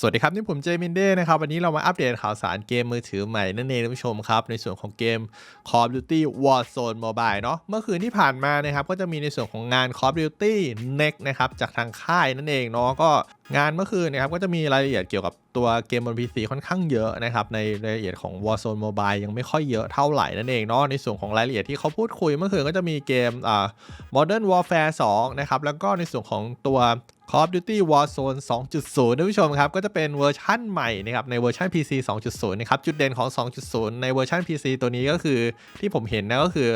สวัสดีครับ นี่ผมเจมินเด้นะครับ วันนี้เรามาอัปเดตข่าวสารเกมมือถือใหม่นั่นเองท่านผู้ชมครับ ในส่วนของเกม Call of Duty Warzone Mobile เนาะเมื่อคืนที่ผ่านมานะครับ ก็จะมีในส่วนของงาน Call of Duty Next นะครับ จากทางค่ายนั่นเองเนาะก็งานเมื่อคืนนะครับก็จะมีรายละเอียดเกี่ยวกับ ตัวเกมบน PC ค่อนข้างเยอะนะครับ ในรายละเอียดของ Warzone Mobile ยังไม่ค่อยเยอะเท่าไหร่นั่นเองเนาะในส่วนของรายละเอียดที่เขาพูดคุยเมื่อคืนก็จะมีเกมอ่า Modern Warfare 2 นะครับ แล้วก็ในส่วนของตัว Call of Duty Warzone 2.0ท่านผู้ชมครับ ก็จะเป็นเวอร์ชั่นใหม่นะครับในเวอร์ชัน PC 2.0 นะครับ จุดเด่นของ 2.0 ในเวอร์ชัน PC ตัวนี้ก็คือที่ผมเห็นนะก็คือ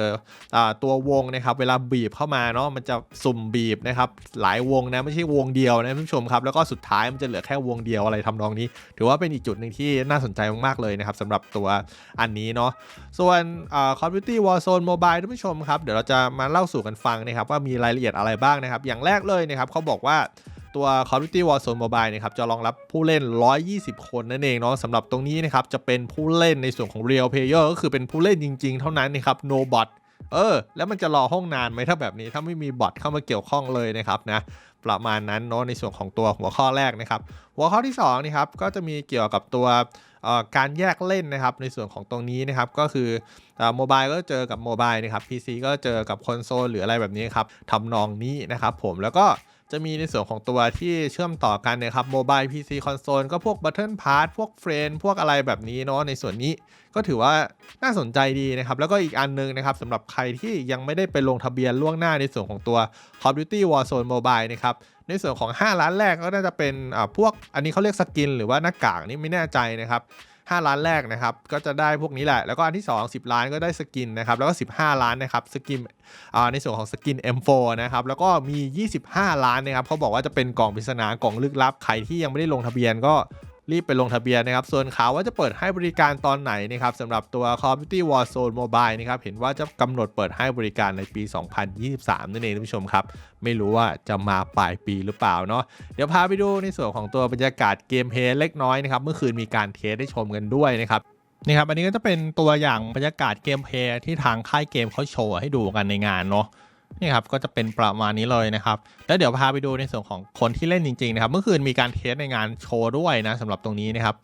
อาตัววงนะครับ เวลาบีบเข้ามาเนาะมันจะสุ่มบีบนะครับ หลายวงนะ ไม่ใช่วงเดียวนะท่านผู้ชมครับ แล้วก็สุดท้ายมันจะเหลือแค่วงเดียวอะไรทำนองนี้ถือว่าเป็นอีกจุดหนึ่งที่น่าสนใจมากๆเลยนะครับสำหรับตัวอันนี้เนาะส่วนอ่า Call of Duty Warzone Mobile ท่านผู้ชมครับ เดี๋ยวเราจะมาเล่าสู่กันฟังนะครับว่ามีรายละเอียดอะไรบ้างนะครับ อย่างแรกเลยนะครับเขาบอกว่าตัว Call of Duty Warzone Mobile นะครับจะรองรับผู้เล่น 120 คนนั่นเองเนาะสำหรับตรงนี้นะครับจะเป็นผู้เล่นในส่วนของ Real Player ก็คือเป็นผู้เล่นจริง ๆ เท่านั้นนะครับ No bot เออ แล้วมันจะรอห้องนานไหมถ้าแบบนี้ ถ้าไม่มีบอทเข้ามาเกี่ยวข้องเลยนะครับนะประมาณนั้นเนาะในส่วนของตัวหัวข้อแรกนะครับ หัวข้อที่2นี่ครับก็จะมีเกี่ยวกับตัวการแยกเล่นนะครับในส่วนของตรงนี้นะครับก็คือโมบายก็เจอกับโมบายนะครับ PC ก็เจอกับคอนโซลหรืออะไรแบบนี้ครับทำนองนี้นะครับผมแล้วก็ จะมีในส่วนของตัวที่เชื่อมต่อกันนะครับโมบาย PC คอนโซลก็พวก Button Pass พวกเฟรนพวกอะไรแบบนี้เนาะในส่วนนี้ก็ถือว่าน่าสนใจดีนะครับ แล้วก็อีกอันนึงนะครับสำหรับใครที่ยังไม่ได้ไปลงทะเบียนล่วงหน้าในส่วนของตัว Call of Duty Warzone Mobile นะครับในส่วนของ 5 ล้านแรกก็น่าจะเป็นอ่าพวกอันนี้เขาเรียกสกิน หรือว่าหน้ากากนี่ไม่แน่ใจนะครับ 5 ล้านแรกนะครับก็จะได้พวกนี้แหละ แล้วก็อันที่ 2 10 ล้านก็ได้สกินนะครับแล้วก็ 15 ล้านนะครับสกินอ่าในส่วนของสกิน M4 นะครับแล้วก็มี 25 ล้านนะครับเขาบอกว่าจะเป็นกล่องปริศนากล่องลึกลับใครที่ยังไม่ได้ลงทะเบียนก็ รีบไปลงทะเบียนนะครับ ส่วนข่าวว่าจะเปิดให้บริการตอนไหนนะครับสำหรับตัว Call of Duty Warzone Mobile นะครับ เห็นว่าจะกำหนดเปิดให้บริการในปี 2023 นั่นเองท่านผู้ชมครับ ไม่รู้ว่าจะมาปลายปีหรือเปล่าเนาะเดี๋ยวพาไปดูในส่วนของตัวบรรยากาศเกมเพลย์เล็กน้อยนะครับเมื่อคืนมีการเทสได้ชมกันด้วยนะครับนี่ครับอันนี้ก็จะเป็นตัวอย่างบรรยากาศเกมเพลย์ที่ทางค่ายเกมเขาโชว์ให้ดูกันในงานเนาะ นี่ครับก็จะเป็นประมาณนี้เลยนะครับ แล้วเดี๋ยวพาไปดูในส่วนของคนที่เล่นจริงๆนะครับเมื่อคืนมีการเทสในงานโชว์ด้วยนะสำหรับตรงนี้นะครับ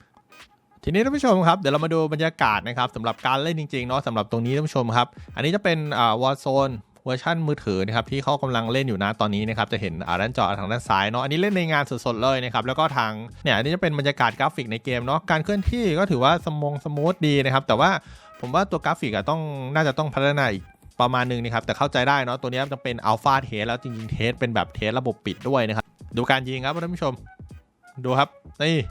ทีนี้ท่านผู้ชมครับเดี๋ยวเรามาดูบรรยากาศนะครับสำหรับการเล่นจริงๆเนาะสำหรับตรงนี้ท่านผู้ชมครับ อันนี้จะเป็นอ่าวอร์โซนเวอร์ชันมือถือนะครับที่เขากำลังเล่นอยู่นะตอนนี้นะครับจะเห็นอ่าด้านจอทางด้านซ้ายเนาะอันนี้เล่นในงานสดๆเลยนะครับแล้วก็ทางเนี่ยอันนี้จะเป็นบรรยากาศกราฟิกในเกมเนาะการเคลื่อนที่ก็ถือว่าสมองสมูทดีนะครับแต่ว่าผมว่าตัวกราฟิกอะต้องน่าจะต้องพัฒนาอีก ประมาณหนึงนะครับแต่เข้าใจได้เนาะตัวนี้จะเป็นอัลฟาเทสแล้วจริงๆเทสเป็นแบบเทสระบบปิดด้วยนะครับดูการยิงครับท่านผู้ชม ดูครับนี่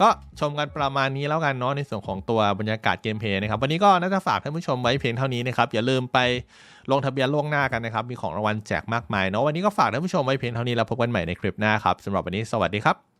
ก็ชมกันประมาณนี้แล้วกันเนาะในส่วนของตัวบรรยากาศเกมเพลย์นะครับวันนี้ก็น่าจะฝากท่านผู้ชมไว้เพียงเท่านี้นะครับอย่าลืมไปลงทะเบียนล่วงหน้ากันนะครับมีของรางวัลแจกมากมายเนาะวันนี้ก็ฝากท่านผู้ชมไว้เพียงเท่านี้แล้วพบกันใหม่ในคลิปหน้าครับสำหรับวันนี้สวัสดีครับ